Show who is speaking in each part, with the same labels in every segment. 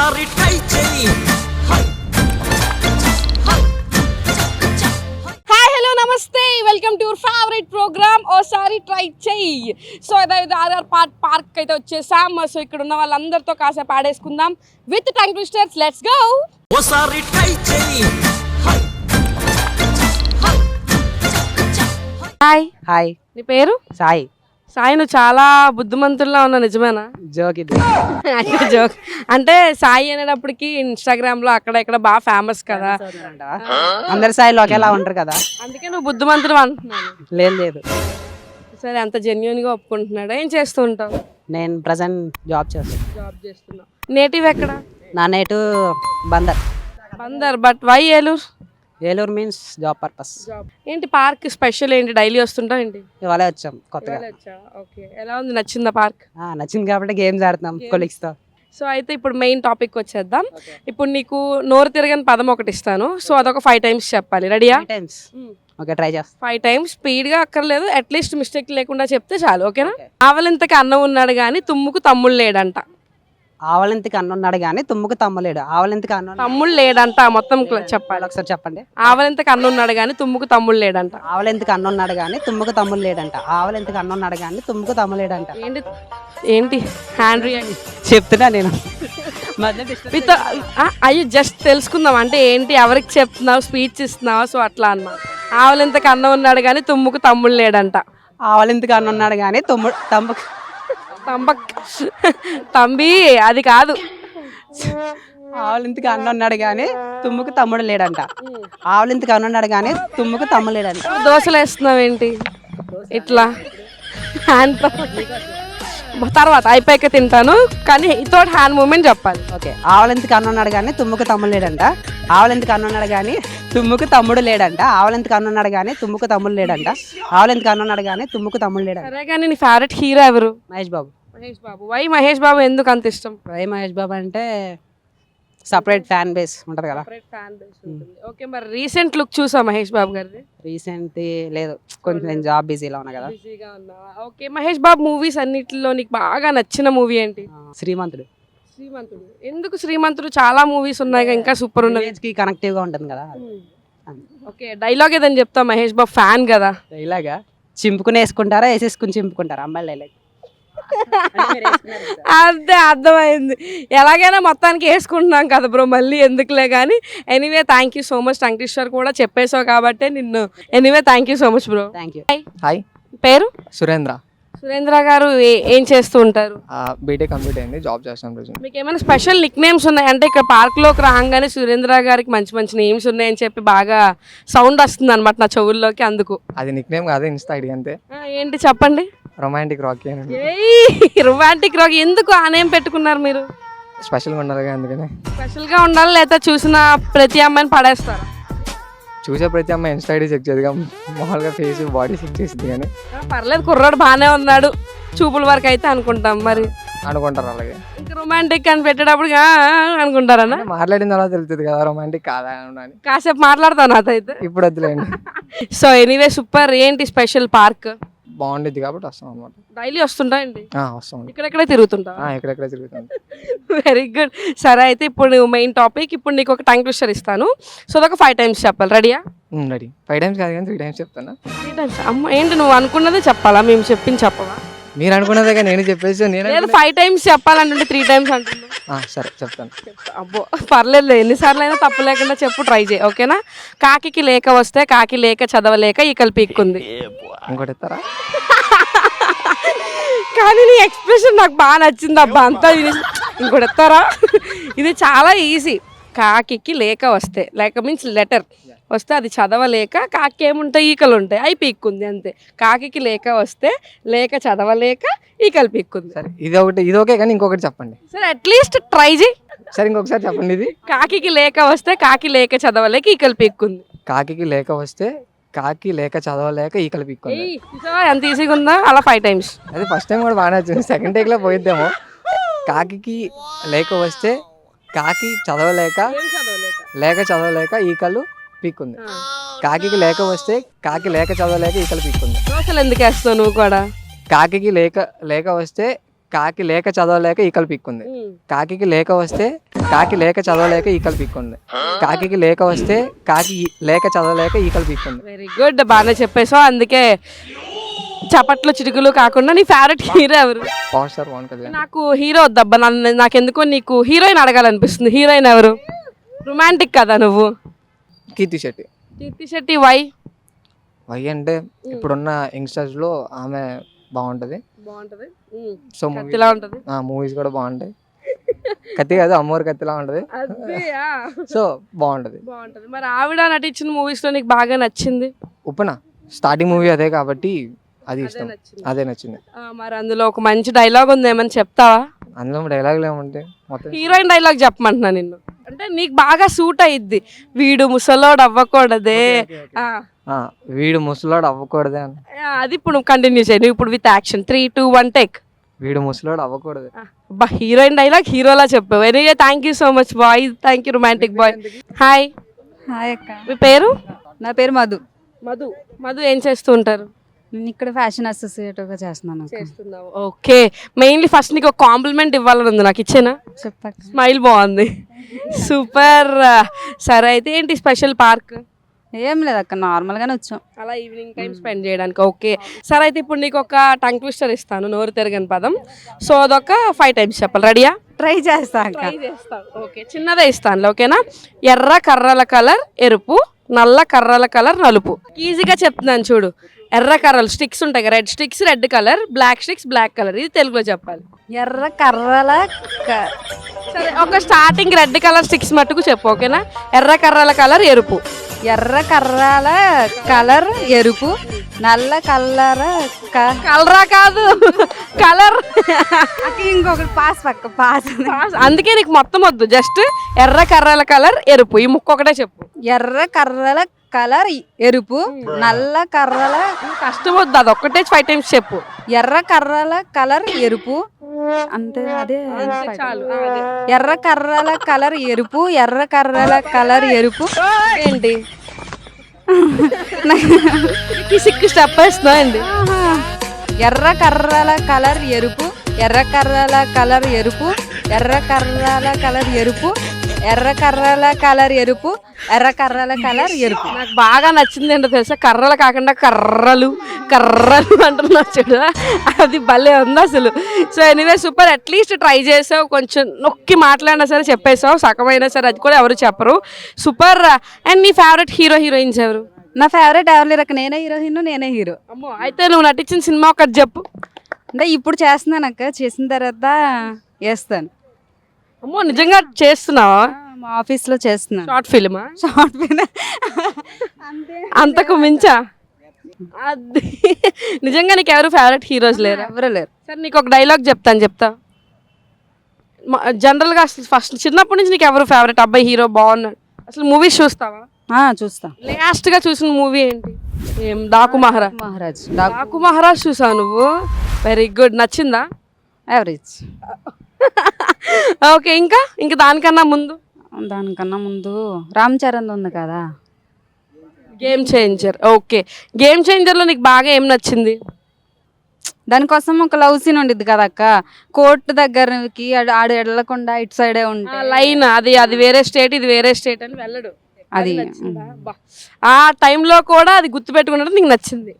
Speaker 1: ఓసారి try
Speaker 2: hello నమస్తే. Welcome to your favourite program ఓసారి ట్రై చెయ్యి. సో అదే ఆధార్ పార్క్ పార్క్ అయితే వచ్చేసాం. సో ఇక్కడ ఉన్న వాళ్ళందరితో కాసేపు ఆడేసుకుందాం. With tongue twisters let's go
Speaker 1: ఓసారి ట్రై చెయ్యి.
Speaker 2: హాయ్
Speaker 3: హాయ్
Speaker 2: నీ పేరు?
Speaker 3: సాయి.
Speaker 2: సాయి నువ్వు చాలా బుద్ధిమంతుల్లా ఉన్నా నిజమేనా?
Speaker 3: జోక్ ఇది.
Speaker 2: అంటే జోక్. అంటే సాయి అనేటప్పటికి ఇన్స్టాగ్రామ్లో అక్కడ ఇక్కడ బాగా ఫేమస్ కదా.
Speaker 3: అందరి సాయిలు ఒకేలా ఉంటారు కదా.
Speaker 2: అందుకే నువ్వు బుద్ధిమంతుడు అంటున్నాను.
Speaker 3: లేదు లేదు.
Speaker 2: సరే అంత జెన్యున్గా ఒప్పుకుంటున్నాడు? ఏం చేస్తూ ఉంటావు?
Speaker 3: నేను ప్రజెంట్ జాబ్ చేస్తాను
Speaker 2: జాబ్ చేస్తున్నావు. నేటివ్ ఎక్కడ?
Speaker 3: నా నేటు Bandar.
Speaker 2: Bandar but why Eluru?
Speaker 3: Eluru means job purpose
Speaker 2: ఏంటి పార్క్ స్పెషల్ ఏంటి? డైలీ వస్తుంటావు ఏంటి?
Speaker 3: ఇవాళ వచ్చాం కొత్తగా.
Speaker 2: ఓకే ఎలా ఉంది? నచ్చిందా పార్క్
Speaker 3: నచ్చింది కాబట్టి గేమ్స్ ఆడుతున్నాం కొలీగ్స్తో.
Speaker 2: సో అయితే ఇప్పుడు మెయిన్ టాపిక్ వచ్చేద్దాం. ఇప్పుడు నీకు నోరు తిరగని పదం ఒకటి ఇస్తాను. సో అదొక ఫైవ్ టైమ్స్ చెప్పాలి. రెడీయా
Speaker 3: టైమ్స్ ఓకే ట్రై చేస్తాం.
Speaker 2: ఫైవ్ టైమ్స్ స్పీడ్గా అక్కర్లేదు. అట్లీస్ట్ మిస్టేక్ లేకుండా చెప్తే చాలు. ఓకేనా. ఆవలింతకి అన్నం ఉన్నాడు కానీ తుమ్ముకు తమ్ముడు లేడంట.
Speaker 3: ఆవలింతకి అన్న ఉన్నాడు కానీ తుమ్ముకు తమ్మలేడు ఆవలింతకి అన్న.
Speaker 2: తమ్ముడు లేడంట మొత్తం చెప్పాలి.
Speaker 3: ఒకసారి చెప్పండి.
Speaker 2: ఆవలింతకి అన్నం ఉన్నాడు కానీ తుమ్ముకు తమ్ముడు లేడంట.
Speaker 3: ఆవలింతకి అన్న ఉన్నాడు కానీ తుమ్ముకు తమ్ముడు లేడంట. ఆవలింతకి అన్న ఉన్నాడు కానీ తుమ్ముకు తమ్ముడు లేడంట.
Speaker 2: ఏంటి ఏంటి? హ్యాండ్
Speaker 3: చెప్తున్నా నేను. మధ్య disturb
Speaker 2: విత్ అయ్యో జస్ట్ తెలుసుకుందాం. అంటే ఏంటి? ఎవరికి చెప్తున్నావు? స్పీచ్ ఇస్తున్నావు? సో అట్లా అన్నమాట ఆవలింతకి అన్నం ఉన్నాడు కానీ తుమ్ముకు తమ్ముడు లేడంట.
Speaker 3: ఆవలింతకి అన్న ఉన్నాడు కానీ తుమ్ముడు తమ్ముకు
Speaker 2: తంబక్ తంబి అది కాదు.
Speaker 3: ఆవులింతకి అన్న ఉన్నాడు కానీ తుమ్ముకు తమ్ముడు లేడంట. ఆవులింతకి అన్న ఉన్నాడు కానీ తుమ్ముకు తమ్ముడు లేడంట.
Speaker 2: దోశలు వేస్తున్నావు ఏంటి ఇట్లా. అంత తర్వాత అయిపోయాక తింటాను. కానీ తోటి హ్యాండ్ మూమెంట్ చెప్పాలి.
Speaker 3: ఓకే. ఆవలింతకి అన్న ఉన్నాడు కానీ తుమ్ముకు తమ్ముడు లేడంట. ఆవలింతకి అన్న ఉన్నాడు కానీ తుమ్ముకు తమ్ముడు లేడంట. ఆవలింతకి అన్న ఉన్నాడు కానీ తుమ్ముకు తమ్ముడు లేడంట. ఆవలింతకి అన్న ఉన్నాడు కానీ తుమ్ముకు తమ్ముడు లేడంట.
Speaker 2: సరే కానీ నీ ఫేవరెట్ హీరో ఎవరు?
Speaker 3: మహేష్ బాబు.
Speaker 2: మహేష్ బాబు. వై మహేష్ బాబు ఎందుకు అంత ఇష్టం?
Speaker 3: వై మహేష్ బాబు అంటే సపరేట్ ఫ్యాన్ బేస్ ఉంటుంది కదా.
Speaker 2: ఓకే మరి రీసెంట్ లుక్ చూసా మహేష్ బాబు గారిది?
Speaker 3: రీసెంట్ లేదు. కొంచెం నేను జాబ్ బిజీలో ఉన్నా కదా.
Speaker 2: బిజీగా ఓకే మహేష్ బాబు మూవీస్ అన్నిటిలో నీకు బాగా నచ్చిన మూవీ ఏంటి?
Speaker 3: శ్రీమంతుడు.
Speaker 2: శ్రీమంతుడు. ఎందుకు శ్రీమంతుడు? చాలా మూవీస్ ఉన్నాయి ఇంకా సూపర్
Speaker 3: Village కి కనెక్టివ్గా ఉంటుంది కదా.
Speaker 2: ఓకే డైలాగ్ ఏదని చెప్తా మహేష్ బాబు? ఫ్యాన్ కదా.
Speaker 3: ఇలాగా చింపుకుని వేసుకుంటారా వేసేసుకుని చింపుకుంటారా? అమ్మాయిలు డైలాగ్
Speaker 2: అదే అర్థమైంది. ఎలాగైనా మొత్తానికి వేసుకుంటున్నాం కదా బ్రో మళ్ళీ ఎందుకులే కానీ anyway thank you so much టంకిషోర్ కూడా చెప్పేసావు కాబట్టి నిన్ను. Anyway thank you so much bro
Speaker 3: thank you
Speaker 4: hi
Speaker 2: పేరు?
Speaker 4: సురేంద్ర.
Speaker 2: సురేంద్ర గారు ఏ- చేస్తూ ఉంటారు?
Speaker 4: బీటెక్ కంప్లీట్ అయింది జాబ్ చేస్తాను ప్రజెంట్.
Speaker 2: మీకు ఏమైనా స్పెషల్ నిక్ నేమ్స్ ఉన్నాయి? అంటే ఇక్కడ పార్క్లోకి రాగానే సురేంద్ర గారికి మంచి మంచి నేమ్స్ ఉన్నాయని చెప్పి బాగా సౌండ్ వస్తుంది అనమాట నా చెవుల్లోకి అందుకు.
Speaker 4: అది నిక్ నేమ్ కాదు ఇన్స్టా ఐడి అంతే.
Speaker 2: ఏంటి చెప్పండి?
Speaker 4: రొమాంటిక్ రాకీ అని
Speaker 2: రొమాంటిక్ రాక్ ఎందుకు ఆ నేమ్ పెట్టుకున్నారు మీరు?
Speaker 4: స్పెషల్గా ఉండాలి కదా అందుకని.
Speaker 2: స్పెషల్గా ఉండాలి లేదా చూసిన ప్రతి అమ్మాయిని పడేస్తారా?
Speaker 4: చూసే ప్రతి అమ్మాయి ఇన్స్టా ఐడి చెక్ చేయదుగా మామూలుగా ఫేస్ బాడీ చెక్ చేసింది కానీ.
Speaker 2: పర్లేదు కుర్రాడు బాగానే ఉన్నాడు. చూపుల వరకు అయితే అనుకుంటాం మరి.
Speaker 4: అనుకుంటారు అలాగే.
Speaker 2: ఇంకా రొమాంటిక్ అని పెట్టేటప్పుడు అనుకుంటారన్నా
Speaker 4: అంటే మాట్లాడిన తర్వాత తెలుస్తుంది కదా రొమాంటిక్ కాదా అని.
Speaker 2: కాసేపు మాట్లాడతాను నాతో అయితే.
Speaker 4: ఇప్పుడు వద్దులేండి.
Speaker 2: సో ఎనీవే సూపర్ ఏంటి స్పెషల్ పార్క్
Speaker 4: బాగుండిద్ది కాబట్టి వస్తాం అనమాట
Speaker 2: డైలీ వస్తుంటాయండి?
Speaker 4: వస్తాం.
Speaker 2: ఇక్కడెక్కడే తిరుగుతుంటా?
Speaker 4: ఎక్కడెక్కడ తిరుగుతుంది
Speaker 2: వెరీ గుడ్ సరే అయితే ఇప్పుడు మెయిన్ టాపిక్ ఇప్పుడు నీకు ఒక టంగ్ ట్విస్టర్ ఇస్తాను. సో అదొక ఫైవ్ టైమ్స్ చెప్పాలి. రెడీయా
Speaker 4: రెడీ ఫైవ్ టైమ్స్ కాదు కానీ త్రీ టైమ్స్ చెప్తాను
Speaker 2: త్రీ టైమ్స్ అమ్మ ఏంటి నువ్వు అనుకున్నదే చెప్పాలా? మేము చెప్పింది చెప్పవా?
Speaker 4: మీరు అనుకున్నదే కానీ నేను చెప్పేసి నేను
Speaker 2: ఫైవ్ టైమ్స్ చెప్పాలంటే త్రీ టైమ్స్ అంటున్నా.
Speaker 4: ఆ, సరే చెప్తాను.
Speaker 2: అబ్బో పర్లేదు ఎన్నిసార్లు అయినా తప్పు లేకుండా చెప్పు ట్రై చేయి ఓకేనా? కాకికి లేక వస్తే కాకి లేక చదవలేక ఈకలు పీక్కుంది.
Speaker 4: ఇంకోటి ఇస్తారా?
Speaker 2: కానీ నీ ఎక్స్ప్రెషన్ నాకు బాగా నచ్చింది అబ్బా అంతా ఇంకోటి ఎత్తారా ఇది చాలా ఈజీ కాకికి లేక వస్తే లేక మీన్స్ లెటర్ వస్తే అది చదవలేక కాకి ఏముంటాయి? ఈకలు ఉంటాయి. అవి పీక్కుంది అంతే. కాకికి లేక వస్తే లేక చదవలేక ఈకలు పీక్కుంది.
Speaker 4: సరే ఇది ఒకటి ఇది ఓకే కానీ ఇంకొకటి చెప్పండి.
Speaker 2: సరే అట్లీస్ట్ ట్రై చేయి.
Speaker 4: సరే ఇంకొకసారి చెప్పండి ఇది.
Speaker 2: కాకికి లేక వస్తే కాకి లేక చదవలేక ఈకలు పీక్కుంది.
Speaker 4: కాకికి లేక వస్తే కాకి లేక చదవలేక ఈకలు పీక్కుంది.
Speaker 2: ఎంత ఈజీగా ఉందా? అలా ఫైవ్ టైమ్స్
Speaker 4: అది ఫస్ట్ టైం కూడా బాగానే వచ్చింది. సెకండ్ టేక్లో పోయిద్దేమో. కాకికి లేక వస్తే కాకి చదవలేక? లేక చదవలేక ఈకలు పీక్కుంది. కాకికి లేక వస్తే కాకి లేక చదవలేక ఈకలు పీక్కుంది.
Speaker 2: దోశలు ఎందుకు వేస్తావు నువ్వు కూడా?
Speaker 4: కాకికి లేక లేక వస్తే కాకి లేక చదవలేక ఈకలు పిక్కుంది. కాకికి లేక వస్తే కాకి లేక చదవలేక ఈకలు పిక్కుంది. కాకికి లేక వస్తే కాకి లేక చదవలేక ఈకలు పిక్కుంది.
Speaker 2: వెరీ గుడ్ బాగానే చెప్పేసావు అందుకే చప్పట్లు చిటుకులు కాకుండా నీ ఫేవరెట్ హీరో ఎవరు?
Speaker 4: పవర్ స్టార్ పవన్ కళ్యాణ్
Speaker 2: నాకు హీరో వద్దబ్బా. నన్ను నాకెందుకో నీకు హీరోయిన్ అడగాలనిపిస్తుంది. హీరోయిన్ ఎవరు? రొమాంటిక్ కదా నువ్వు?
Speaker 4: కీర్తి శెట్టి.
Speaker 2: కీర్తి శెట్టి వై?
Speaker 4: వై అంటే ఇప్పుడున్న యంగ్స్టర్స్లో ఆమె బాగుంటది.
Speaker 2: బాగుంటది.
Speaker 4: సో
Speaker 2: కత్తిలా ఉంటది.
Speaker 4: మూవీస్ కూడా బాగుంటాయి. కత్తి కాదు అమ్మవారి కత్తిలా ఉంటది. సో బాగుంటది.
Speaker 2: బాగుంటది. మరి ఆవిడ నటించిన మూవీస్లో నీకు బాగా నచ్చింది?
Speaker 4: ఉప్పన స్టార్టింగ్ మూవీ అదే కాబట్టి అది ఇష్టం
Speaker 2: నచ్చింది.
Speaker 4: అదే నచ్చింది.
Speaker 2: ఆ, మరి అందులో ఒక మంచి డైలాగ్ ఉంది ఏమని చెప్తావా?
Speaker 4: అందులో డైలాగులు ఏముంటాయి మొత్తం
Speaker 2: హీరోయిన్ డైలాగ్ చెప్పమంటున్నా నిన్ను. అంటే నీకు బాగా సూట్ అయ్యిద్ది వీడు ముసలోడు అవ్వకూడదే. ఆ,
Speaker 4: ఆ, వీడు ముసలోడు అవ్వకూడదే అని.
Speaker 2: అది ఇప్పుడు కంటిన్యూ చేయి. నువ్వు ఇప్పుడు with action three two one take
Speaker 4: వీడు ముసలోడు అవ్వకూడదు.
Speaker 2: బా హీరోయిన్ డైలాగ్ హీరోలా చెప్పావు. Anyway thank you so much bye thank you romantic boy hi
Speaker 5: hi అక్క.
Speaker 2: మీ పేరు?
Speaker 5: నా పేరు మధు.
Speaker 2: మధు. మధు ఏం చేస్తూ ఉంటారు?
Speaker 5: నేను ఇక్కడ ఫ్యాషన్ అసోసియేటివ్గా చేస్తున్నాను
Speaker 2: చేస్తున్నావు. ఓకే. మెయిన్లీ ఫస్ట్ నీకు ఒక కాంప్లిమెంట్ ఇవ్వాలని ఉంది నాకు ఇచ్చేనా?
Speaker 5: చెప్పక్క
Speaker 2: స్మైల్ బాగుంది. సూపర్ సరే అయితే ఏంటి స్పెషల్ పార్క్
Speaker 5: ఏం లేదు అక్క నార్మల్గానే వచ్చాం.
Speaker 2: అలా ఈవినింగ్ టైం స్పెండ్ చేయడానికి ఓకే. సరే అయితే ఇప్పుడు నీకు ఒక టంగ్ ట్విస్టర్ ఇస్తాను నోరు తిరగని పదం. సో అదొక ఫైవ్ టైమ్స్ చెప్పాలి. రెడీయా
Speaker 5: ట్రై చేస్తా అక్క.
Speaker 2: ట్రై చేస్తాను ఓకే చిన్నదే ఇస్తాను ఓకేనా? ఎర్ర కర్రల కలర్ ఎరుపు. నల్ల కర్రల కలర్ నలుపు. ఈజీగా చెప్తున్నాను చూడు. ఎర్ర కర్రలు స్టిక్స్ ఉంటాయి red sticks red colour black sticks black colour. ఇది తెలుగులో చెప్పాలి.
Speaker 5: ఎర్ర కర్రల క-
Speaker 2: సరే ఒక స్టార్టింగ్ రెడ్ కలర్ స్టిక్స్ మట్టుకు చెప్పు ఓకేనా? ఎర్ర కర్రల కలర్ ఎరుపు.
Speaker 5: ఎర్ర కర్రల కలర్ ఎరుపు. నల్ల కలర్
Speaker 2: కలరా కాదు కలర్.
Speaker 5: ఇంకొకటి పాస్ పక్క పాస్.
Speaker 2: అందుకే నీకు మొత్తం వద్దు. జస్ట్ ఎర్ర కర్రల కలర్ ఎరుపు. ఈ ముక్క ఒకటే చెప్పు.
Speaker 5: ఎర్ర కర్రల కలర్ ఎరుపు నల్ల కర్రల
Speaker 2: కష్టం వద్దు. అది ఒక్కటే ఫైవ్ టైమ్స్ చెప్పు.
Speaker 5: ఎర్ర కర్రల కలర్ ఎరుపు. అంతే అదే.
Speaker 2: చాలు.
Speaker 5: ఎర్ర కర్రల కలర్ ఎరుపు ఎర్ర కర్రల కలర్ ఎరుపు.
Speaker 2: ఏంటి? సిక్కు స్టెప్
Speaker 5: ఎర్ర కర్రల కలర్ ఎరుపు ఎర్ర కర్రల కలర్ ఎరుపు ఎర్ర కర్రల కలర్ ఎరుపు ఎర్ర కర్రల కలర్ ఎరుపు ఎర్ర కర్రల కలర్ ఎరుపు.
Speaker 2: నాకు బాగా నచ్చింది ఏంటో తెలుసా? కర్రలు కాకుండా కర్రలు కర్రలు అంటున్నా చూడు. అది భలే ఉంది అసలు. So anyway super at least try చేసావు. కొంచెం నొక్కి మాట్లాడినా సరే చెప్పేసావు. సగమైనా సరే అది కూడా ఎవరు చెప్పరు. సూపర్ అండ్ నీ ఫేవరెట్ హీరో హీరోయిన్స్ ఎవరు?
Speaker 5: నా ఫేవరెట్ ఎవరు లేరు. నేనే హీరోయిన్ నేనే హీరో
Speaker 2: అమ్మో అయితే నువ్వు నటించిన సినిమా ఒకటి చెప్పు.
Speaker 5: అంటే ఇప్పుడు చేస్తున్నాను అక్క. చేసిన తర్వాత వేస్తాను.
Speaker 2: అమ్మో నిజంగా చేస్తున్నావా?
Speaker 5: మా ఆఫీస్లో చేస్తున్నాను.
Speaker 2: షార్ట్ ఫిల్మా?
Speaker 5: Short film. అంతే.
Speaker 2: అంతకు మించా? అది. నిజంగా నీకు ఎవరు ఫేవరెట్ హీరోస్ లేరా?
Speaker 5: ఎవరు లేరు.
Speaker 2: సరే నీకు ఒక డైలాగ్ చెప్తాను చెప్తా. జనరల్గా అసలు ఫస్ట్ చిన్నప్పటి నుంచి నీకు ఎవరు ఫేవరెట్ అబ్బాయి హీరో బాగున్నాడు అసలు మూవీస్ చూస్తావా?
Speaker 5: ఆ, చూస్తా.
Speaker 2: లాస్ట్గా చూసిన మూవీ ఏంటి? ఏం డాకు మహారా
Speaker 5: మహారాజ్ డాక్
Speaker 2: డాకు మహారాజ్ చూసావు నువ్వు? వెరీ గుడ్ నచ్చిందా?
Speaker 5: యావరేజ్
Speaker 2: ఓకే ఇంకా? ఇంకా దానికన్నా ముందు?
Speaker 5: దానికన్నా ముందు రామ్ చరణ్ ఉంది కదా.
Speaker 2: Game changer okay. గేమ్ చేంజర్లో నీకు బాగా ఏం నచ్చింది?
Speaker 5: దానికోసం ఒక లవ్ సీన్ ఉండిద్ది కదా అక్క. కోర్టు దగ్గరకి ఆడు వెళ్ళకుండా ఇటు సైడే ఉంటే.
Speaker 2: లైన్ అది అది వేరే స్టేట్ ఇది వేరే స్టేట్ అని వెళ్ళడు.
Speaker 5: అది.
Speaker 2: ఆ టైంలో కూడా అది గుర్తుపెట్టుకున్నట్టు నీకు నచ్చింది.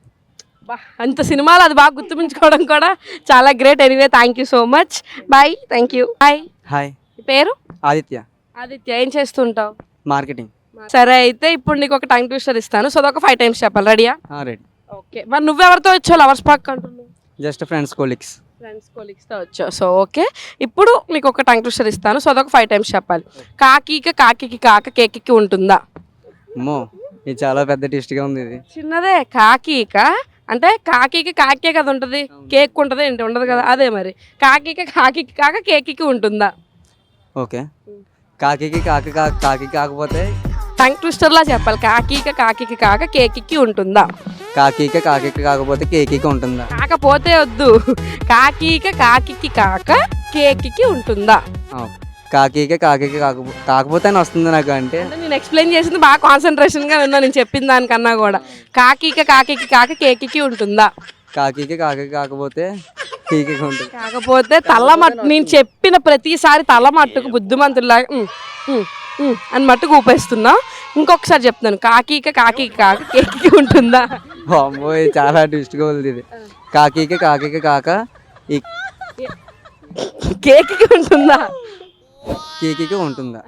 Speaker 2: అంత సినిమాలు అది బాగా గుర్తుపించుకోవడం కూడా చాలా great. Anyway thank you so much bye thank you bye
Speaker 6: hi
Speaker 2: పేరు?
Speaker 6: ఆదిత్య.
Speaker 2: ఆదిత్య ఏం చేస్తుంటావు?
Speaker 6: మార్కెటింగ్
Speaker 2: సరే అయితే ఇప్పుడు నీకు ఒక టైం ట్విస్టర్ ఇస్తాను. సో అదొక ఫైవ్ టైమ్స్ చెప్పాలి. రెడీయా
Speaker 6: రెడీ
Speaker 2: ఓకే మరి నువ్వెవరితో వచ్చావు లవర్స్ పార్క్ అంటున్నావు?
Speaker 6: జస్ట్ ఫ్రెండ్స్ కోలిక్స్
Speaker 2: ఫ్రెండ్స్ కొలీగ్స్తో వచ్చావు. సో ఓకే ఇప్పుడు నీకు ఒక టంగ్ ట్విస్టర్ ఇస్తాను. సో అదొక ఫైవ్ టైమ్స్ చెప్పాలి. కాకికి కాకికి కాక కేకికి ఉంటుందా?
Speaker 6: అమ్మో ఇది చాలా పెద్ద టేస్ట్గా ఉంది ఇది.
Speaker 2: చిన్నదే. కాకిక అంటే కాకికి కాకే కదా ఉంటుంది. కేక్ ఉంటుంది ఏంటి? ఉండదు కదా. అదే మరి. కాకికి కాకికి కాక కేకికి ఉంటుందా?
Speaker 6: ఓకే. కాకికి కాకి కాకి కాకపోతే
Speaker 2: టంగ్ ట్విస్టర్లా చెప్పాలి. కాకిక కాకికి కాక కేకికి ఉంటుందా?
Speaker 6: కాకికి కాకి కాకపోతే కేకికి ఉంటుందా?
Speaker 2: కాకపోతే వద్దు. కాకిక కాకికి కాక కేకికి ఉంటుందా?
Speaker 6: కాకికి కాకికి కాకపో కాకపోతే అని వస్తుంది నాకు అంటే.
Speaker 2: నేను ఎక్స్ప్లెయిన్ చేసింది బాగా కాన్సన్ట్రేషన్గా ఉన్నా నేను చెప్పిన దానికన్నా కూడా. కాకిక కాకికి కాక కేకికి ఉంటుందా?
Speaker 6: కాకికి కాకి కాకపోతే కీకికి ఉంటుంది.
Speaker 2: కాకపోతే తల మట్టు నేను చెప్పిన ప్రతిసారి తల మట్టుకు బుద్ధిమంతుల్లాగా "ఉమ్, ఉమ్, ఉమ్" అని మట్టుకు ఊపేస్తున్నా. ఇంకొకసారి చెప్తున్నాను కాకీక కాకీక కాక కేకి ఉంటుందా?
Speaker 6: బాబోయ్ చాలా ట్విస్ట్గా ఉంది ఇది. కాకీకి కాకీకి కాక ఈ
Speaker 2: కేకి ఉంటుందా?
Speaker 6: కీకికి ఉంటుందా?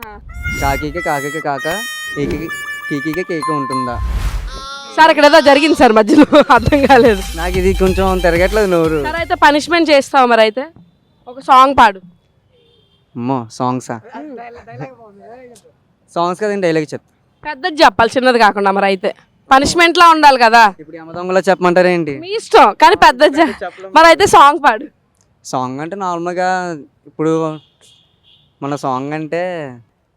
Speaker 6: కాకీకి కాకీకి కాక ఈకి కీకికి కేకి ఉంటుందా?
Speaker 2: సార్ ఇక్కడ ఏదో జరిగింది సార్ మధ్యలో. అర్థం కాలేదు.
Speaker 6: నాకు ఇది కొంచెం తిరగట్లేదు నోరు.
Speaker 2: సార్ అయితే పనిష్మెంట్ చేస్తావు మరి అయితే? ఒక సాంగ్ పాడు.
Speaker 6: అమ్మో సాంగ్సా సాంగ్స్ కదండి డైలాగ్ చెప్తా.
Speaker 2: పెద్దది చెప్పాలి చిన్నది కాకుండా మరి అయితే. పనిష్మెంట్ లా ఉండాలి కదా.
Speaker 6: ఇప్పుడు యమదొంగలో చెప్పమంటారేంటి
Speaker 2: మీ ఇష్టం కానీ పెద్దది మరి అయితే సాంగ్ పాడు.
Speaker 6: సాంగ్ అంటే నార్మల్గా ఇప్పుడు మన సాంగ్ అంటే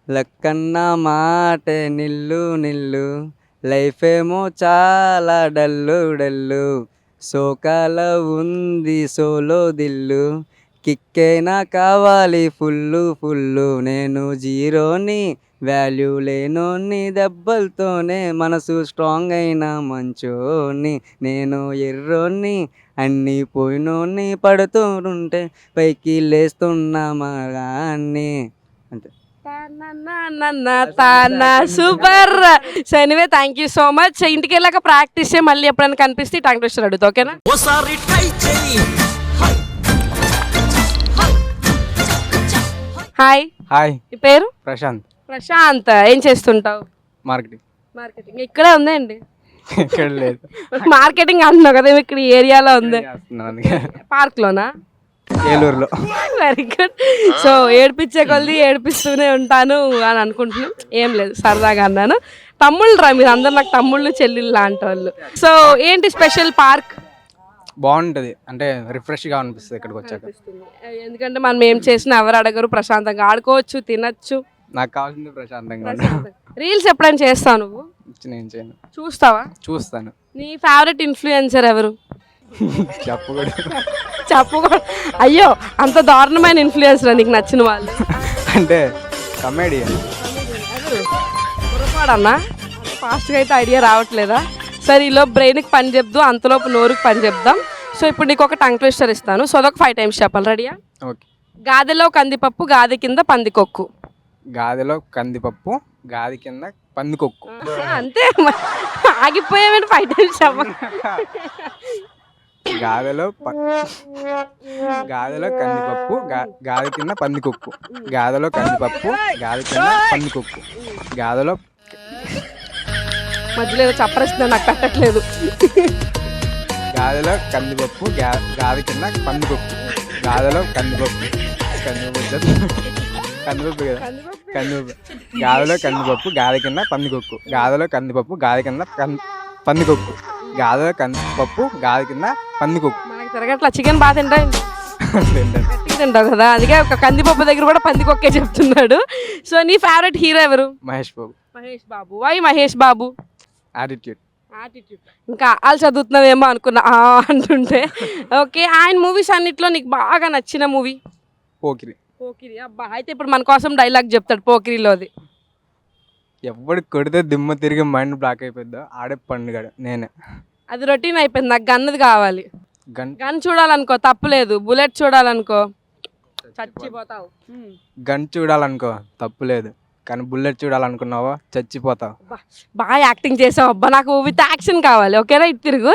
Speaker 6: లక్కన్న మాటే నిల్లు నిల్లు. లైఫ్ ఏమో చాలా డల్లు డల్లు. సోకాల ఉంది సోలో దిల్లు. కిక్కైనా కావాలి ఫుల్లు ఫుల్లు. నేను జీరోని వాల్యూ లేనోని దెబ్బలతోనే మనసు స్ట్రాంగ్ అయిన మంచోని నేను ఎర్రోని అన్నీ పోయినోని పడుతుంటే పైకి లేస్తున్నా మగాన్ని అంతే.
Speaker 2: Super so anyway thank you so much ఇంటికి వెళ్ళాక ప్రాక్టీస్ చేయి మళ్ళీ ఎప్పుడైనా కనిపిస్తే టంగ్ ట్విస్టర్ అడుగుతా ఓకేనా?
Speaker 1: ఓసారి ట్రై చేయి.
Speaker 2: హాయ్.
Speaker 7: హాయ్.
Speaker 2: ఈ పేరు?
Speaker 7: ప్రశాంత్.
Speaker 2: ప్రశాంత్. ఏం చేస్తుంటావు?
Speaker 7: మార్కెటింగ్.
Speaker 2: మార్కెటింగ్. ఇక్కడే ఉందండి.
Speaker 7: ఇక్కడ లేదు.
Speaker 2: మార్కెటింగ్ అంటున్నావు కదా ఇక్కడ ఏరియాలో ఉంది. పార్క్ లోనా
Speaker 7: ఏలూరులో.
Speaker 2: వెరీ గుడ్ సో ఏడిపించే కొద్ది ఏడిపిస్తూనే ఉంటాను అని అనుకుంటున్నాను. ఏం లేదు సరదాగా అన్నాను. తమ్ముళ్ళు రా మీరు అందరు నాకు తమ్ముళ్ళు చెల్లెళ్ళు లాంటి వాళ్ళు. సో ఏంటి స్పెషల్ పార్క్?
Speaker 7: బాగుంటుంది. అంటే రిఫ్రెష్గా అనిపిస్తుంది ఇక్కడికి వచ్చాక.
Speaker 2: ఎందుకంటే మనం ఏం చేసినా ఎవరు అడగరు ప్రశాంతంగా ఆడుకోవచ్చు తినచ్చు.
Speaker 7: నాకు కావాల్సింది ప్రశాంతంగా
Speaker 2: రీల్స్ ఎప్పుడైనా చేస్తావు నువ్వు?
Speaker 7: నేను చేయను.
Speaker 2: చూస్తావా?
Speaker 7: చూస్తాను.
Speaker 2: నీ ఫేవరెట్ ఇన్ఫ్లుయెన్సర్ ఎవరు?
Speaker 7: చెప్పకూడదు.
Speaker 2: చెప్పు అయ్యో అంత దారుణమైన ఇన్ఫ్లుయెన్సర్ నీకు నచ్చిన వాళ్ళు?
Speaker 7: అంటే కమేడియన్
Speaker 2: పొరపాడన్నా? ఫాస్ట్గా అయితే ఐడియా రావట్లేదా? సరే ఈలో బ్రెయిన్కి పని చెప్దు అంతలోపు నోరుకి పని చెప్దాం. సో ఇప్పుడు నీకు ఒక టంగ్ ట్విస్టర్ ఇస్తాను. సో అదొక ఫైవ్ టైమ్స్ చెప్పాలి. రెడీయా
Speaker 7: ఓకే.
Speaker 2: గాదెలో కందిపప్పు గాది కింద పందికొక్కు.
Speaker 7: గాదిలో కందిపప్పు గాది కింద పందికొక్కు.
Speaker 2: అంతే. ఆగిపోయామని ఫైవ్ టైమ్స్
Speaker 7: గాదిలో గాదిలో కందిపప్పు గాది కింద పందికొక్కు. గాదిలో కందిపప్పు గాది కింద పందికొక్కు. గాదిలో
Speaker 2: మధ్యలో చప్పరిస్తున్నా నాకు పెట్టట్లేదు.
Speaker 7: గాదిలో కందిపప్పు గాది కింద పందిపప్పు గాదిలో కందిపప్పు. కందిపప్పు కందిపప్పు కదా. కందిపప్పు. గాదిలో కందిపప్పు గాది కింద పందికొక్కు. గాదిలో కందిపప్పు గాది కింద పందికొక్కు. గాదిలో కందిపప్పు గాది కింద పందికొక్కు.
Speaker 2: మనకి తిరగట్లా చికెన్ బాగా తింటా
Speaker 7: ఏంటంటే
Speaker 2: గట్టిగా తింటావు కదా? అందుకే ఒక కందిపప్పు దగ్గర కూడా పందికొక్కే చెప్తున్నాడు. సో నీ ఫేవరెట్ హీరో ఎవరు?
Speaker 7: Mahesh Babu.
Speaker 2: Mahesh Babu. Why Mahesh Babu?
Speaker 7: Attitude
Speaker 2: attitude ఇంకా వాళ్ళు చదువుతున్నావేమో అనుకున్నా. అంటుంటే. ఓకే ఆయన మూవీస్ అన్నిట్లో నీకు బాగా నచ్చిన మూవీ
Speaker 7: పోకిరి.
Speaker 2: పోకిరి. అబ్బా అయితే ఇప్పుడు మన కోసం డైలాగ్ చెప్తాడు పోకిరిలోది
Speaker 7: ఎవడు కొడితే దిమ్మ తిరిగి మైండ్ బ్లాక్ అయిపోద్దో ఆడే పండుగ నేనే.
Speaker 2: అది రొటీన్ అయిపోయింది నాకు గన్నది కావాలి.
Speaker 7: గన్
Speaker 2: గన్ చూడాలనుకో తప్పులేదు బుల్లెట్ చూడాలనుకో చచ్చిపోతావు.
Speaker 7: గన్ చూడాలనుకో తప్పు లేదు. కానీ బుల్లెట్ చూడాలనుకున్నావో? చచ్చిపోతావు.
Speaker 2: అబ్బా, బాగా యాక్టింగ్ చేసావు. అబ్బా నాకు విత్ యాక్షన్ కావాలి. ఓకేనా? ఇటు తిరుగు.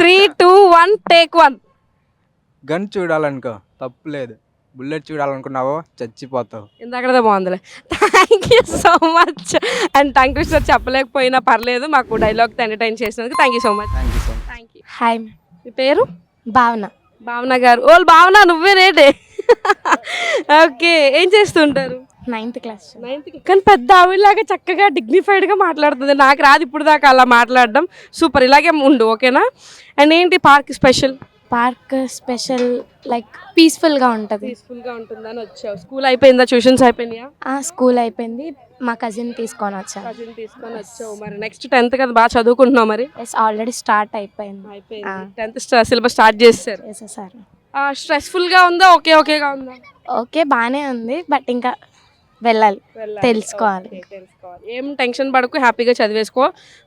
Speaker 2: Three two one take one
Speaker 7: gun చూడాలనుకో తప్పు లేదు. బుల్లెట్ చూడాలనుకున్నావో చచ్చిపోతావు.
Speaker 2: ఇందాకదే బాగుందిలే. Thank you so much and thank you sir చెప్పలేకపోయినా పర్లేదు మాకు డైలాగ్ ఎంటర్టైన్ చేసినందుకు thank you so much
Speaker 7: thank you so much
Speaker 2: thank you
Speaker 8: hi
Speaker 2: మీ పేరు?
Speaker 8: భావన.
Speaker 2: భావన గారు. ఓ భావన నువ్వే రేటే ఓకే ఏం చేస్తుంటారు?
Speaker 8: నైన్త్ క్లాస్
Speaker 2: నైన్త్ కానీ పెద్ద ఆవిడలాగా చక్కగా డిగ్నిఫైడ్గా మాట్లాడుతుంది. నాకు రాదు ఇప్పుడు దాకా అలా మాట్లాడడం. సూపర్ ఇలాగే ఉండు ఓకేనా అండ్ ఏంటి park special
Speaker 8: park special like పీస్ఫుల్గా ఉంటుంది.
Speaker 2: పీస్ఫుల్గా ఉంటుందని వచ్చావు. స్కూల్ అయిపోయిందా? ట్యూషన్స్ అయిపోయినాయా?
Speaker 8: ఆ స్కూల్ అయిపోయింది. మా కజిన్ తీసుకొని వచ్చాను
Speaker 2: కజిన్ తీసుకొని వచ్చావు. మరి నెక్స్ట్ టెన్త్ కదా బాగా చదువుకుంటున్నావు మరి?
Speaker 8: ఎస్ ఆల్రెడీ స్టార్ట్ అయిపోయింది.
Speaker 2: అయిపోయింది. టెన్త్ సిలబస్ స్టార్ట్ చేస్తారు
Speaker 8: ఎస్ సార్
Speaker 2: స్ట్రెస్ఫుల్గా ఉందా? ఓకే ఓకేగా ఉందా?
Speaker 8: ఓకే బాగానే ఉంది. బట్ ఇంకా వెళ్ళాలి. తెలుసుకోవాలి.
Speaker 2: తెలుసుకోవాలి. ఏం టెన్షన్ పడకు హ్యాపీగా చదివేసుకో.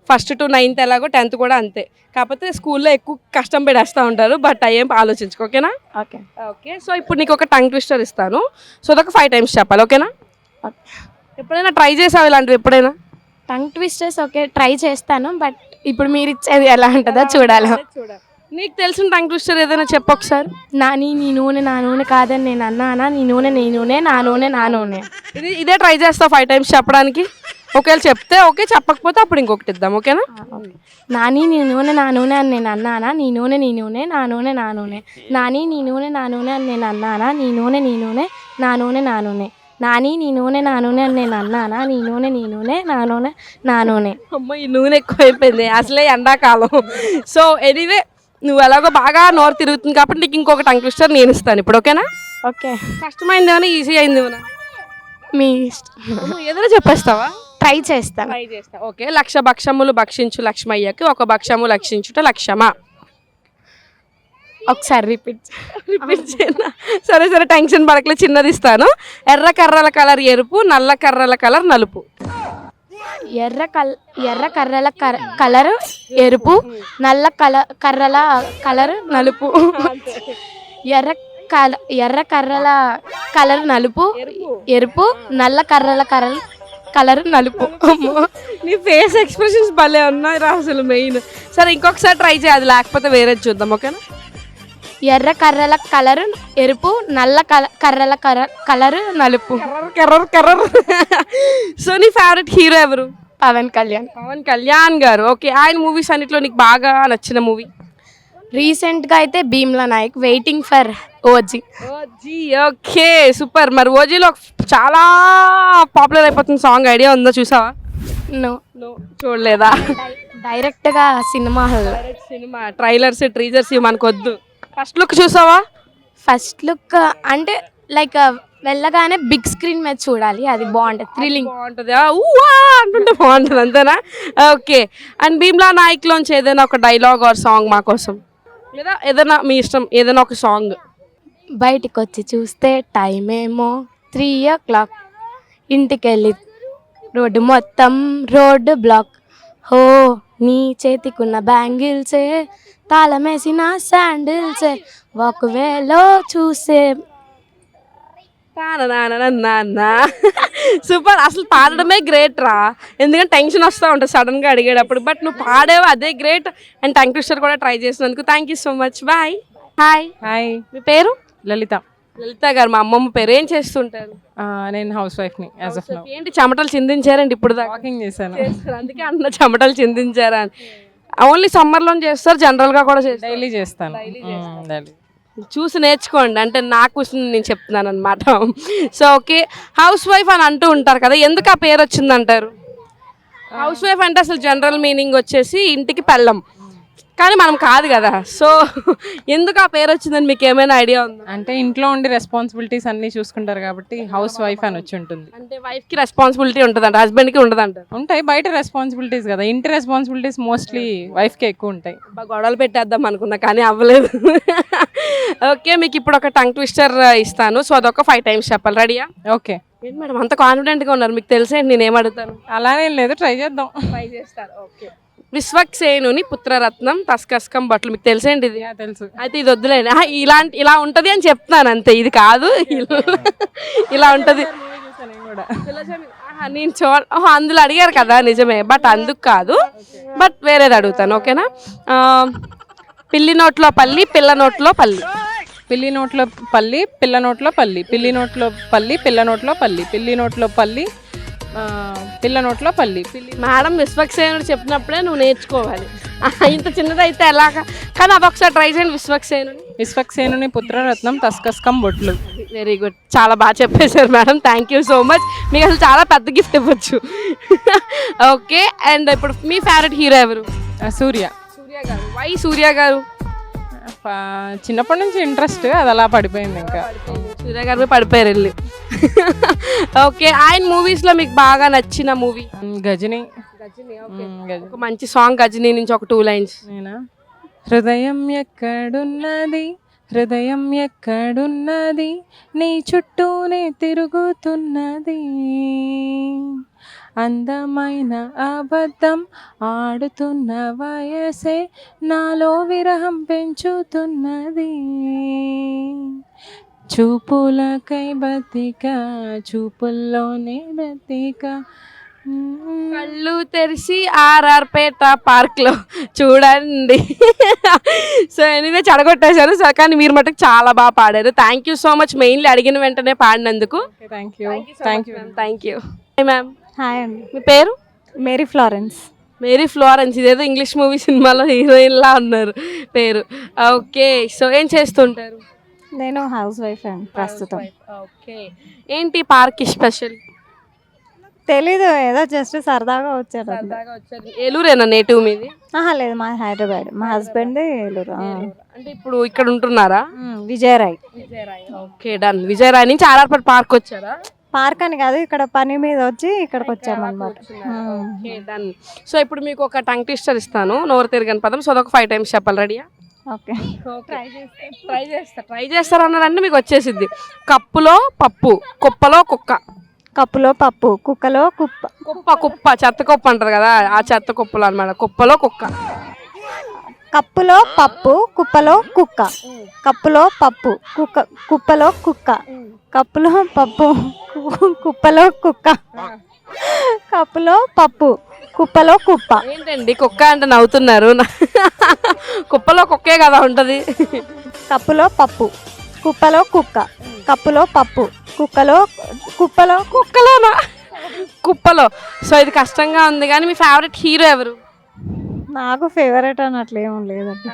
Speaker 2: ఫస్ట్ టు నైన్త్ ఎలాగో టెన్త్ కూడా అంతే. కాకపోతే స్కూల్లో ఎక్కువ కష్టం పెడేస్తూ ఉంటారు బట్ అయ్యేం ఆలోచించుకో ఓకేనా?
Speaker 8: ఓకే.
Speaker 2: ఓకే సో ఇప్పుడు నీకు ఒక టంగ్ ట్విస్టర్ ఇస్తాను. సో అదొక ఫైవ్ టైమ్స్ చెప్పాలి ఓకేనా? ఎప్పుడైనా ట్రై చేసావు ఇలాంటివి ఎప్పుడైనా?
Speaker 8: టంగ్ ట్విస్టర్స్ ఓకే ట్రై చేస్తాను బట్ ఇప్పుడు మీరు ఇచ్చేది ఎలా ఉంటుందో చూడాలి.
Speaker 2: నీకు తెలిసిన టంగ్ ట్విస్టర్ ఏదైనా చెప్పు ఒకసారి
Speaker 8: నాని నీ నూనె నా నూనె కాదని నేను అన్నానా నీ నూనె నీ నూనె నా నూనె నా నూనె
Speaker 2: ఇది ఇదే ట్రై చేస్తావు ఫైవ్ టైమ్స్ చెప్పడానికి ఒకవేళ చెప్తే ఓకే చెప్పకపోతే అప్పుడు ఇంకొకటి ఇద్దాం ఓకేనా
Speaker 8: నాని నీ నూనె నా నూనె అని నేను అన్నానా నీ నూనె నీ నూనె నా నూనె నా నూనె నాని నీ నూనె నా నూనె అని నేను అన్నానా నీ నూనె నీ నూనె నా నూనె నా నూనె నాని నీ నూనె నా నూనె అని నేను అన్నానా నీ నూనె నీ నూనె నా నూనె నా నూనె
Speaker 2: అమ్మ ఈ నూనె ఎక్కువైపోయింది అసలే ఎండాకాలం సో ఎనీవే నువ్వు ఎలాగో బాగా నోరు తిరుగుతుంది కాబట్టి నీకు ఇంకొక టంగ్ ట్విస్టర్ నేను ఇస్తాను ఇప్పుడు ఓకేనా
Speaker 8: ఓకే
Speaker 2: కష్టమైంది ఏమైనా ఈజీ అయింది ఏమైనా
Speaker 8: మీ ఇష్టం.
Speaker 2: నువ్వు ఏదైనా చెప్పేస్తావా?
Speaker 8: ట్రై చేస్తాను
Speaker 2: ట్రై చేస్తా. ఓకే లక్ష భక్షములు భక్షించు లక్ష్మయ్యకి ఒక భక్షము లక్షించుట లక్ష్యమా
Speaker 8: ఒకసారి రిపీట్
Speaker 2: రిపీట్ చేయనా సరే సరే టెన్షన్ పడకలే చిన్నది ఇస్తాను. ఎర్ర కర్రల కలర్ ఎరుపు నల్ల కర్రల కలర్ నలుపు.
Speaker 8: ఎర్ర కల్ ఎర్ర కర్రల కర కలర్ ఎరుపు నల్ల కల కర్రల కలర్ నలుపు. ఎర్ర కల ఎర్ర కర్రల కలర్ నలుపు ఎరుపు. నల్ల కర్రల కర్ర కలర్ నలుపు. అమ్మో.
Speaker 2: నీ ఫేస్ ఎక్స్ప్రెషన్స్ భలే ఉన్నాయి రా అసలు మెయిన్. సరే ఇంకొకసారి ట్రై చేయాలి లేకపోతే వేరే చూద్దాం ఓకేనా?
Speaker 8: ఎర్ర కర్రల కలర్ ఎరుపు నల్ల కర్రల కర కలర్ నలుపు.
Speaker 2: కర్రర్ కర్రర్ సో నీ ఫేవరెట్ హీరో ఎవరు?
Speaker 8: పవన్ కళ్యాణ్.
Speaker 2: పవన్ కళ్యాణ్ గారు. ఓకే ఆయన మూవీస్ అన్నిట్లో నీకు బాగా నచ్చిన మూవీ
Speaker 8: రీసెంట్గా అయితే Bheemla Nayak waiting for OG
Speaker 2: OG okay super మరి ఓజీలో చాలా పాపులర్ అయిపోతున్న సాంగ్ ఐడియా ఉందో చూసావా?
Speaker 8: నో
Speaker 2: చూడలేదా?
Speaker 8: డైరెక్ట్గా సినిమా
Speaker 2: సినిమా ట్రైలర్స్ ట్రీజర్స్ మనకు వద్దు ఫస్ట్ లుక్ చూసావా?
Speaker 8: ఫస్ట్ లుక్ అంటే లైక్ వెళ్ళగానే బిగ్ స్క్రీన్ మీద చూడాలి. అది బాగుంటుంది. థ్రిల్లింగ్
Speaker 2: బాగుంటుంది. ఊవా అంటుంటే బాగుంటుంది అంతేనా? ఓకే అండ్ భీమ్లా నాయక్లోంచి ఏదైనా ఒక డైలాగ్ ఆర్ సాంగ్ మా కోసం? లేదా ఏదైనా మీ ఇష్టం ఏదైనా ఒక సాంగ్
Speaker 8: బయటికి వచ్చి చూస్తే టైం ఏమో త్రీ ఓ క్లాక్ ఇంటికి వెళ్ళి రోడ్డు మొత్తం రోడ్డు బ్లాక్ హో నీ చేతికున్న బ్యాంగిల్సే తాళమేసిన శాండిల్సే ఒకవేళ చూసే.
Speaker 2: సూపర్. అసలు పాడడమే గ్రేట్ రా. ఎందుకంటే టెన్షన్ వస్తూ ఉంటుంది సడన్గా అడిగేటప్పుడు. బట్ నువ్వు పాడేవు? అదే గ్రేట్ అండ్ టంగ్ ట్విస్టర్ కూడా ట్రై చేసినందుకు thank you so much bye hi
Speaker 9: hi
Speaker 2: మీ పేరు?
Speaker 9: లలిత.
Speaker 2: లలిత గారు మా అమ్మమ్మ పేరు. ఏం చేస్తుంటారు?
Speaker 9: ఆ, నేను హౌస్ యాజ్ ఆఫ్ నౌ
Speaker 2: ఏంటి చెమటలు చిందించారండి ఇప్పుడు దాకా?
Speaker 9: వాకింగ్ చేశాను.
Speaker 2: అందుకే అన్న చెమటలు చిందించారా అని ఓన్లీ సమ్మర్లో చేస్తారు జనరల్గా కూడా చేస్తారు.
Speaker 9: డైలీ చేస్తాను. డైలీ
Speaker 2: చూసి నేర్చుకోండి అంటే నాకు నేను చెప్తున్నాను అనమాట సో ఓకే హౌస్ వైఫ్ అని అంటూ ఉంటారు కదా ఎందుకు ఆ పేరు వచ్చింది అంటారు హౌస్ వైఫ్ అంటే అసలు జనరల్ మీనింగ్ వచ్చేసి ఇంటికి పెళ్ళం. కానీ మనం కాదు కదా. సో ఎందుకు ఆ పేరు వచ్చిందని మీకు ఏమైనా ఐడియా ఉందా?
Speaker 9: అంటే ఇంట్లో ఉండి రెస్పాన్సిబిలిటీస్ అన్నీ చూసుకుంటారు కాబట్టి హౌస్ వైఫ్ అని వచ్చి ఉంటుంది.
Speaker 2: అంటే వైఫ్కి రెస్పాన్సిబిలిటీ ఉంటుందంట హస్బెండ్కి ఉండదంట.
Speaker 9: ఉంటాయి బయట రెస్పాన్సిబిలిటీస్ కదా. ఇంటి రెస్పాన్సిబిలిటీస్ మోస్ట్లీ వైఫ్కే ఎక్కువ ఉంటాయి.
Speaker 2: గొడవలు పెట్టేద్దాం అనుకున్నా కానీ అవ్వలేదు. ఓకే మీకు ఇప్పుడు ఒక టంగ్ ట్విస్టర్ ఇస్తాను. సో అదొక ఫైవ్ టైమ్స్ చెప్పాలి. రెడీయా
Speaker 9: ఓకే.
Speaker 2: ఏంటి మేడం అంత కాన్ఫిడెంట్గా ఉన్నారు. మీకు తెలిసేంటి నేను ఏం అడుగుతాను?
Speaker 9: అలానే లేదు ట్రై చేద్దాం.
Speaker 2: ట్రై చేస్తారు. ఓకే. విశ్వక్సేనుని పుత్రరత్నం తస్కస్కం బట్టలు మీకు తెలిసేంటి ఇది?
Speaker 9: తెలుసు.
Speaker 2: అయితే ఇది వద్దులేండి. ఆహా, ఇలాంటి ఇలా ఉంటది అని చెప్తున్నాను అంతే. ఇది కాదు. ఇలా- ఇలా ఉంటది. నేను చూ అందులో అడిగారు కదా నిజమే. బట్ అందుకు కాదు. బట్ వేరేది అడుగుతాను ఓకేనా? పిల్లి నోట్లో పల్లి పిల్ల నోట్లో పల్లి.
Speaker 9: పిల్లి నోట్లో పల్లి పిల్ల నోట్లో పల్లి. పిల్లి నోట్లో పల్లి పిల్ల నోట్లో పల్లి. పిల్లి నోట్లో పల్లి పిల్ల నోట్లో పల్లి. పిల్లి
Speaker 2: మేడం విశ్వక్సేనుడు చెప్పినప్పుడే నువ్వు నేర్చుకోవాలి. ఇంత చిన్నదైతే ఎలాగా? కానీ అదొకసారి ట్రై చేయండి విశ్వక్సేనుని.
Speaker 9: విశ్వక్సేనుని పుత్రరత్నం తస్కస్కం బొట్లు
Speaker 2: వెరీ గుడ్ చాలా బాగా చెప్పేశారు madam. Thank you so much మీకు అసలు చాలా పెద్ద గిఫ్ట్ ఇవ్వచ్చు. ఓకే అండ్ ఇప్పుడు మీ ఫేవరెట్ హీరో ఎవరు?
Speaker 9: సూర్య.
Speaker 2: సూర్య గారు. వై సూర్య గారు?
Speaker 9: చిన్నప్పటి నుంచి ఇంట్రెస్ట్ అది అలా పడిపోయింది ఇంకా.
Speaker 2: సూర్య గారు పడిపోయారు వెళ్ళి. ఓకే ఆయన మూవీస్లో మీకు బాగా నచ్చిన మూవీ
Speaker 9: గజని.
Speaker 2: ఒక మంచి సాంగ్ గజనీ నుంచి ఒక టూ లైన్స్
Speaker 9: హృదయం ఎక్కడున్నది? హృదయం ఎక్కడున్నది? నీ చుట్టూనే తిరుగుతున్నది. అందమైన అబద్ధం ఆడుతున్న వయసే నాలో విరహం పెంచుతున్నది. చూపులకై బతిక చూపుల్లోనే బతిక.
Speaker 2: కళ్ళు తెరిచి ఆర్ఆర్ పేట పార్క్లో చూడండి. So anyway చెడగొట్టేశారు. సో కానీ మీరు మటుకు చాలా బాగా పాడారు. Thank you so much mainly అడిగిన వెంటనే పాడినందుకు.
Speaker 9: Thank you thank you
Speaker 2: thank you ma'am
Speaker 10: hi అండి
Speaker 2: మీ పేరు?
Speaker 10: మేరీ ఫ్లారెన్స్
Speaker 2: మేరీ ఫ్లోరెన్స్ ఇదేదో ఇంగ్లీష్ మూవీ సినిమాలో హీరోయిన్ లా ఉన్నారు పేరు. ఓకే సో ఏం చేస్తుంటారు?
Speaker 10: నేను హౌస్ వైఫ్ అండి ప్రస్తుతం.
Speaker 2: ఓకే. ఏంటి పార్క్ స్పెషల్?
Speaker 10: తెలీదు ఏదో జస్ట్ సరదాగా వచ్చారు.
Speaker 2: సరదాగా వచ్చారు. ఏలూరేనా నేటివ్ మీది?
Speaker 10: ఆహా లేదు మా హైదరాబాద్. మా హస్బెండ్ ఏలూరు ఆ.
Speaker 2: అంటే ఇప్పుడు ఇక్కడ ఉంటున్నారా?
Speaker 10: ఉమ్, విజయరాయ్.
Speaker 2: Okay done. విజయరాయ్ నుంచి ఆర్ఆర్పేట పార్క్ వచ్చారా?
Speaker 10: పార్క్ అని కాదు ఇక్కడ పని మీద వచ్చి ఇక్కడికి వచ్చామన్నమాట.
Speaker 2: Okay done. సో ఇప్పుడు మీకు ఒక టంగ్ ట్విస్టర్ ఇస్తాను నోరు తిరగని పదం. సో అదొక ఫైవ్ టైమ్స్ చెప్పాలి. రెడీయా?
Speaker 10: ఓకే.
Speaker 2: ట్రై చేస్తా. ట్రై చేస్తారు అన్నారంటే మీకు వచ్చేసిద్ది. కప్పులో పప్పు కుప్పలో కుక్క.
Speaker 10: కప్పులో పప్పు కుక్కలో కుప్ప.
Speaker 2: కుప్ప కుప్ప చెత్త కుప్ప అంటారు కదా ఆ చెత్త కుప్పలో అన్నమాట. కుప్పలో కుక్క.
Speaker 10: కప్పులో పప్పు కుప్పలో కుక్క. కప్పులో పప్పు కుక్క కుప్పలో కుక్క. కప్పులో పప్పు కుప్పలో కుక్క. కప్పులో పప్పు కుప్పలో కుప్ప.
Speaker 2: ఏంటండి కుక్క అంటే నవ్వుతున్నారు. కుప్పలో కుక్కే కదా ఉంటది.
Speaker 10: కప్పులో పప్పు కుప్పలో కుక్క కప్పులో పప్పు కుక్కలో కుప్పలో
Speaker 2: కుక్కలోనా కుప్పలో. సో ఇది కష్టంగా ఉంది కానీ మీ ఫేవరెట్ హీరో ఎవరు?
Speaker 10: నాకు ఫేవరెట్ అని అట్లా ఏం లేదండి.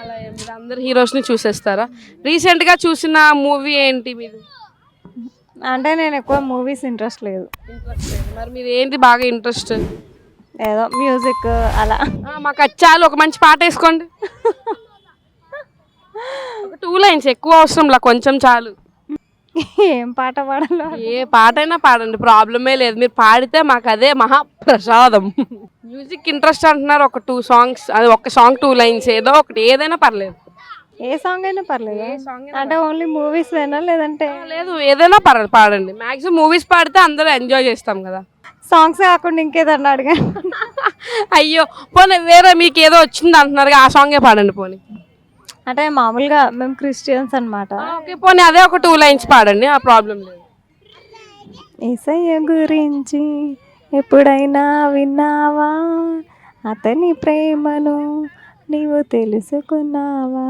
Speaker 2: అందరు హీరోస్ని చూసేస్తారా? రీసెంట్గా చూసిన మూవీ ఏంటి మీది?
Speaker 10: అంటే నేను ఎక్కువ మూవీస్ ఇంట్రెస్ట్ లేదు.
Speaker 2: మరి మీరు ఏంటి బాగా ఇంట్రెస్ట్
Speaker 10: ఏదో మ్యూజిక్ అలా.
Speaker 2: మాకు వచ్చాలు ఒక మంచి పాట వేసుకోండి. టూ లైన్స్ ఎక్కువ అవసరంలా కొంచెం చాలు.
Speaker 10: ఏం పాట పాడాలో
Speaker 2: ఏ పాట అయినా పాడండి. ప్రాబ్లమే లేదు. మీరు పాడితే మాకు అదే మహాప్రసాదం. మ్యూజిక్ ఇంట్రెస్ట్ అంటున్నారు. ఒక టూ సాంగ్స్ అది ఒక సాంగ్ టూ లైన్స్ ఏదో ఒకటి. ఏదైనా పర్లేదు.
Speaker 10: ఏ సాంగ్ అయినా పర్లేదు? అంటే ఓన్లీ మూవీస్ లేనా లేదంటే?
Speaker 2: లేదు ఏదైనా పర్లేదు పాడండి. మాక్సిమం మూవీస్ పాడితే అందరూ ఎంజాయ్ చేస్తాం కదా.
Speaker 10: సాంగ్స్ కాకుండా ఇంకేదన్నా అడిగా.
Speaker 2: అయ్యో పోనీ వేరే మీకు ఏదో వచ్చింది అంటున్నారు ఆ సాంగే పాడండి పోనీ.
Speaker 10: అంటే మామూలుగా మేము క్రిస్టియన్స్ అన్నమాట.
Speaker 2: ఓకే పోనీ అదే ఒక టూ లైన్స్ పాడండి ఆ ప్రాబ్లం లేదు.
Speaker 10: ఏసయ్య గురించి ఎప్పుడైనా విన్నావా? అతని ప్రేమను నీవు తెలుసుకున్నావా?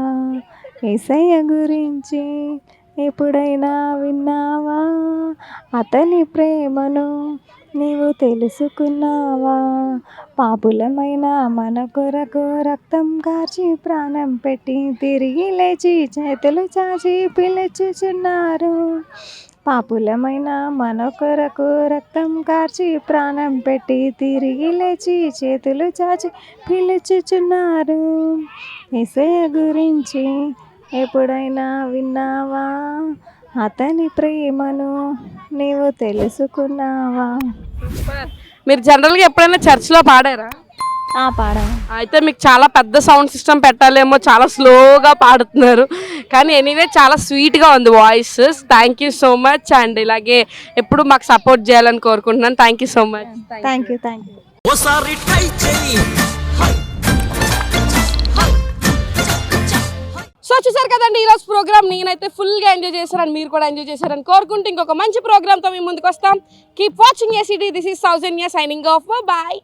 Speaker 10: ఏసయ్య గురించి ఎప్పుడైనా విన్నావా? అతని ప్రేమను నీవు తెలుసుకున్నావా? పాపులమైన మన కొరకు రక్తం కార్చి ప్రాణం పెట్టి తిరిగి లేచి చేతులు చాచి పిలుచుచున్నారు. పాపులమైన మన కొరకు రక్తం కార్చి ప్రాణం పెట్టి తిరిగి లేచి చేతులు చాచి పిలుచుచున్నారు. ఇసయ గురించి ఎప్పుడైనా విన్నావా? అతని ప్రేమను నీవు తెలుసుకున్నావా?
Speaker 2: మీరు జనరల్గా ఎప్పుడైనా చర్చ్లో పాడారా?
Speaker 10: ఆ పాడా.
Speaker 2: అయితే మీకు చాలా పెద్ద సౌండ్ సిస్టమ్ పెట్టాలేమో చాలా స్లోగా పాడుతున్నారు. కానీ ఎనీవే చాలా స్వీట్గా ఉంది voice thank you so much and ఇలాగే ఎప్పుడు మాకు సపోర్ట్ చేయాలని కోరుకుంటున్నాను. Thank you so much
Speaker 10: thank you thank you
Speaker 2: so చూసారు కదండి ఈరోజు ప్రోగ్రామ్ నేనైతే ఫుల్గా ఎంజాయ్ చేశారని మీరు కూడా ఎంజాయ్ చేశారని కోరుకుంటూ ఇంకొక మంచి ప్రోగ్రామ్తో మేము ముందుకు వస్తాం. Keep watching ACD this is Soujanya signing off bye